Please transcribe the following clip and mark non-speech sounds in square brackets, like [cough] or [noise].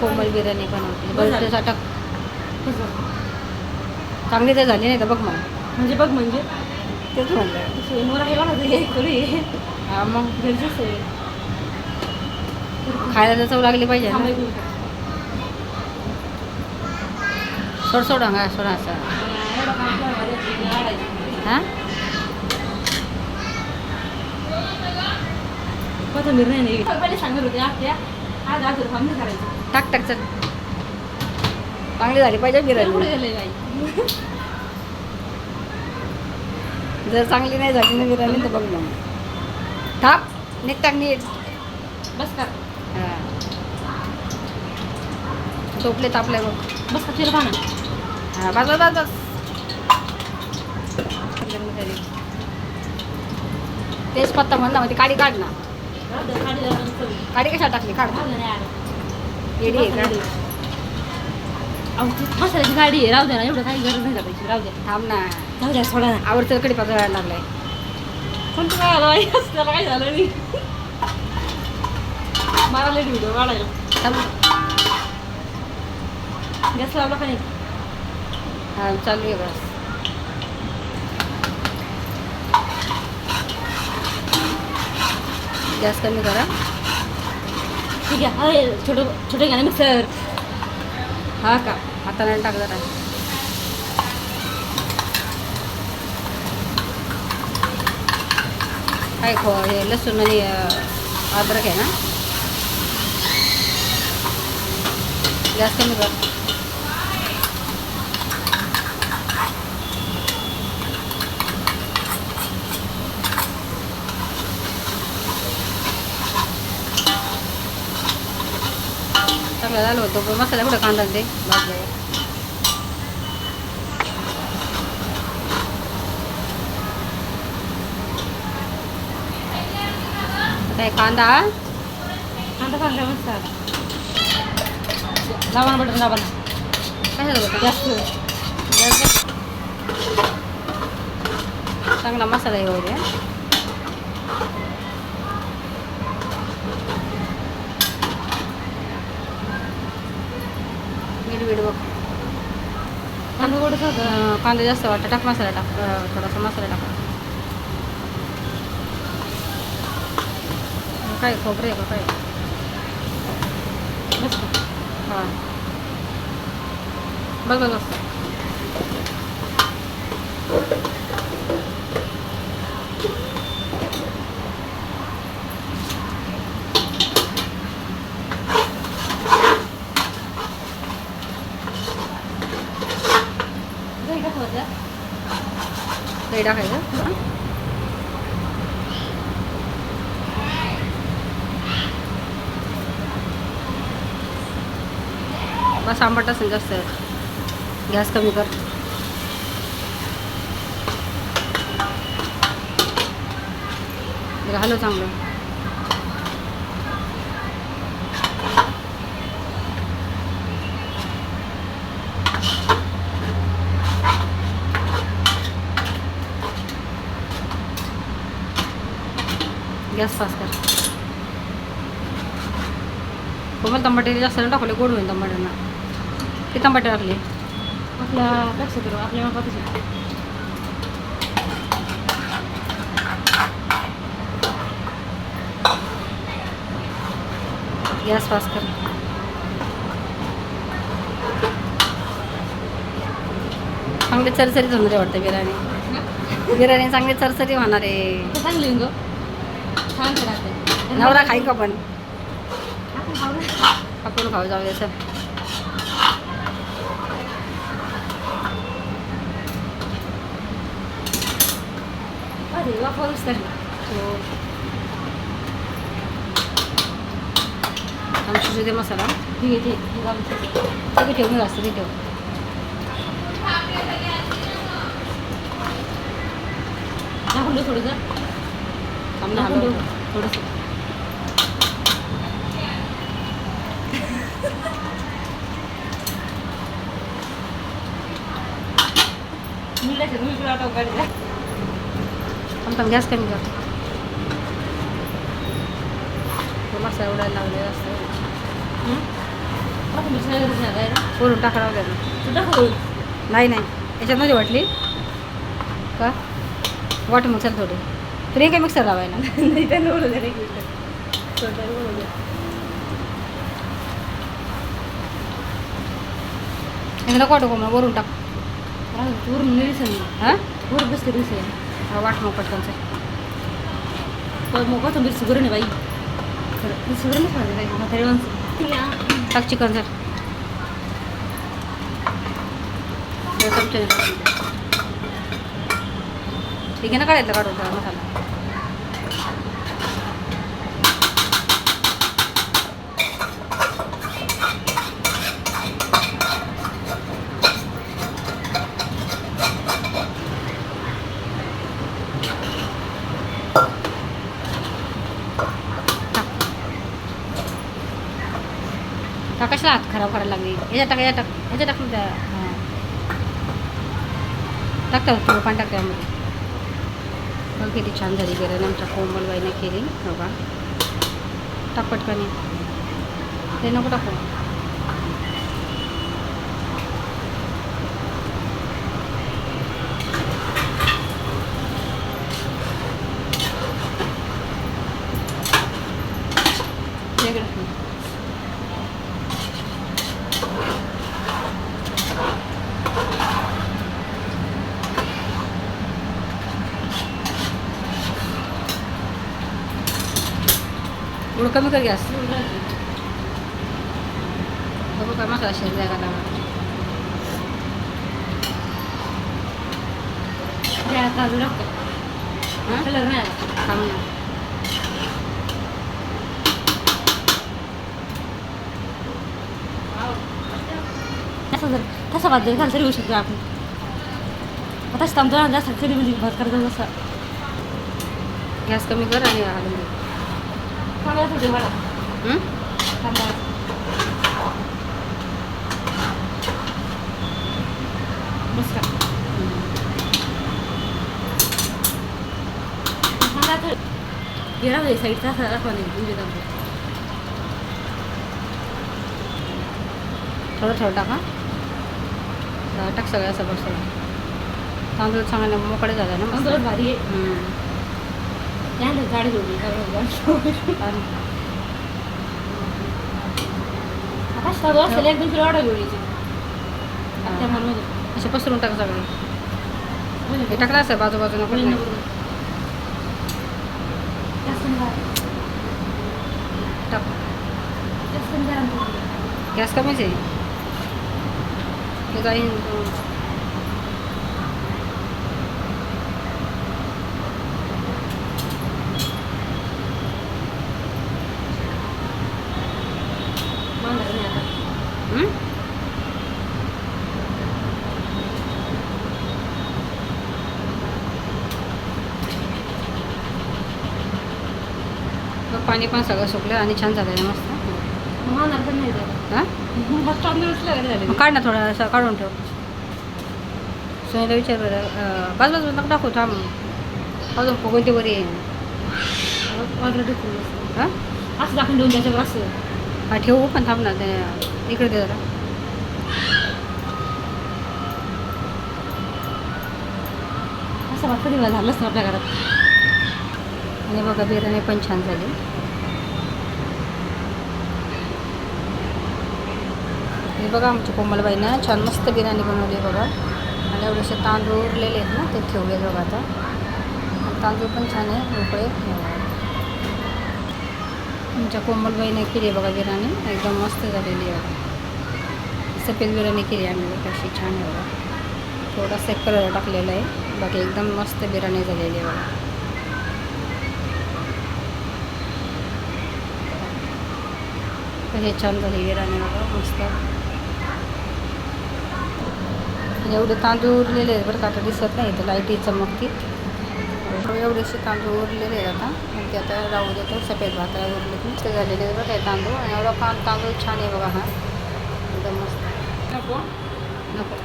कोमल बिर्याणी बनवते. बरं. बरं टाक चांगली तर झाली नाही तर बघ मग. म्हणजे बघ म्हणजे. तेच म्हणलं. सोनवर आहे बघा हे करू हा मग. गरजेचं आहे. खायला तर चव लागली पाहिजे? सोड सोड अंगा सोड असं. हां? कोथिंबीर नाही सांगत होते आपल्या टाक टाक चल. चांगली झाली पाहिजे बाई. जर चांगली नाही झाली ना बिर्याणी तर बघ मग. टाक नीट टाक नीट बस कर. हां. टोपले तापले बघ. बस का ना हां बस बस बस बस. तेच पत्ता म्हणला मग ती काडी काढ ना काडी कशा टाकली? काढ. येडी आहे का मसाल्याची गाडी आहे. राहू द्या ना एवढं काही गरज नाही करायची राहू द्या थांब ना. राहू द्या सोडा ना. आवडतं कडे पत्र लागलाय. कोणतं काय आलं त्याला काय झालं नाही. मला लेट व्हिडिओ काढायला. थांब. गॅस लावला का नाही? हां चालू आहे बस. गॅस कमी करा. ठीक आहे अरे छोटं छोटे घ्या ना मिक्सर हा का? हाताने टाक जरा काय खो हे लसूण आणि अं, अद्रक आहे ना? गॅस कमी कर. चांगलं झालं होतं पण मसाला कुठं कांदा ते भाजलं काय कांदा कांदा कांदा मस्त आला लावा ना बटन लावा ना कशाचं होतं जास्त चांगला मसाला येऊ दे मीठ बघ. कांदा गोडच होतं कांदा जास्त वाटतं टाक मसाला टाक थोडासा मसाला टाक. काय खोबरे आहे का काय? बस हां. बस बस दही टाकू टाकायचं बस आंबट असेल जास्त. गॅस कमी कर. राहिलं चांगलं. गॅस पास कर. कोमल टमाटे जास्त नाही टाकले गोड होईल टमाट्यांना किती टमाटे टाकले? आपल्या लक्ष करू आपल्या गॅस पास कर. चांगली चरचरीत होणार आहे वाटतं बिर्याणी. बिर्याणी चांगली चरचरी होणार. आहे चांगली ग. छान ते राहते नवरा खाई का पण? आपण खाऊ ना. आपण खाऊ जाऊ द्यायचं अरे वापरूच तर हो. आमची ते मसाला. ठीक आहे ठीक आहे आमचं. ते बी ठेव मी वाजता ते ठेव टाकून देऊ थोडंसं थांब ना, टाकून देऊ हलवतो. थोडंसं. गॅस कमी कर तो मसाला एवढा लावलेला असतो. वरून टाकावं लागेल नाही नाही. याच्यामध्ये वाटली? का? वाट मग चल थोडी. तुला काय मिक्सर लावायला. [laughs] नाही त्यांना बोलू द्या एक मिनिट छोट्याला बोलू द्या याला नको वाटू मग वरून टाक. नाही दिसेल हां? वर बसते दिसेल. हा, वाट मग पटकन चल. पण मग कसं बरं नाही बाई. बरं नाही म्हातारी माणसं. टाक चिकन सर चमचे ठीक आहे ना काढायचं काढून त्याला मसाला टाक का कशाला हात खराब करायला लागली याच्यात टाक याच्यात टाक याच्यात टाक ना त्या हां टाकता थोडं पाणी टाक त्यामध्ये बघ किती छान झाली बिर्याणी आमच्या कोमलबाईने केली हो का टाक पटकन ते नको टाकू वेगळं टाक. थोडं कमी कर गॅस बघू काय मसाला शेर द्या का काजू टाकतो हां कलर नाही आला थांब ना असं जर तसा भात जरी खाल तरी होऊ शकतो आपण आता थांबतो ना जास्त कधी म्हणजे भात करतो जसं गॅस कमी कर आणि हलवून दे थांबायला थोडी वाढा हं? थांबायला बस का थांबायला थोडी गेला म्हणजे साईडचा असा दाखवा नाही म्हणजे थांबतो थोडं थोडं टाका हा, टाक सगळं असं बसलं तांदूळ चांगले मोकळे झाले ना मस्त आमचं भारी आहे त्यानंतर गाडी जोडली आणि आता सर्व असलेल्या एक दुसरी ऑर्डर जोडलीची त्या मनमध्ये असे पसरून टाक सगळे हे टाकलं असं बाजूबाजूनं पण नाही. टाक गॅस कमीच आहे जाईन हं? बघ, पाणी पण सगळं सुकलं आणि छान झालं आहे मस्त. हां? काढ ना थोडा असं काढून ठेव. सोनीला विचार बरं अं, बस बस टाकू थांब. अजून फुगवती वरी आहे हां? असं दाखवून देऊन त्याच्यावर असं. हा ठेवू पण थांब ना ते इकडे दे जरा. असं वाटतं दिवस झालंच ना आपल्या घरात. आणि बघा बिर्याणी पण छान झाली. हे बघा आमच्या कोमलबाईनं. छान मस्त बिर्याणी बनवली आहे बघा. आणि एवढेसे तांदूळ उरलेले आहेत ना ते ठेवले बघा आता. तांदूळ पण छान आहे उकळे आमच्या कोमलबाईने केली आहे बघा बिर्याणी. एकदम मस्त झालेली आहे सफेद बिर्याणी केली आम्ही बघा अशी छान आहे बघा. थोडासा कलर टाकलेला आहे. बाकी एकदम मस्त बिर्याणी झालेली आहे बघा. हे छान झाली बिर्याणी बघा मस्त. एवढे तांदूळ उरलेले आहेत बरं का आता दिसत नाही तर लाईटी चमकतील एवढेसे तांदूळ उरलेले आहेत आता. आणि ते आता राहू देतो सफेद भाताला उरले मस्त झालेले आहेत बघा तांदूळ. आणि एवढा पान तांदूळ छान आहे बघा हा. एकदम मस्त. नको नको.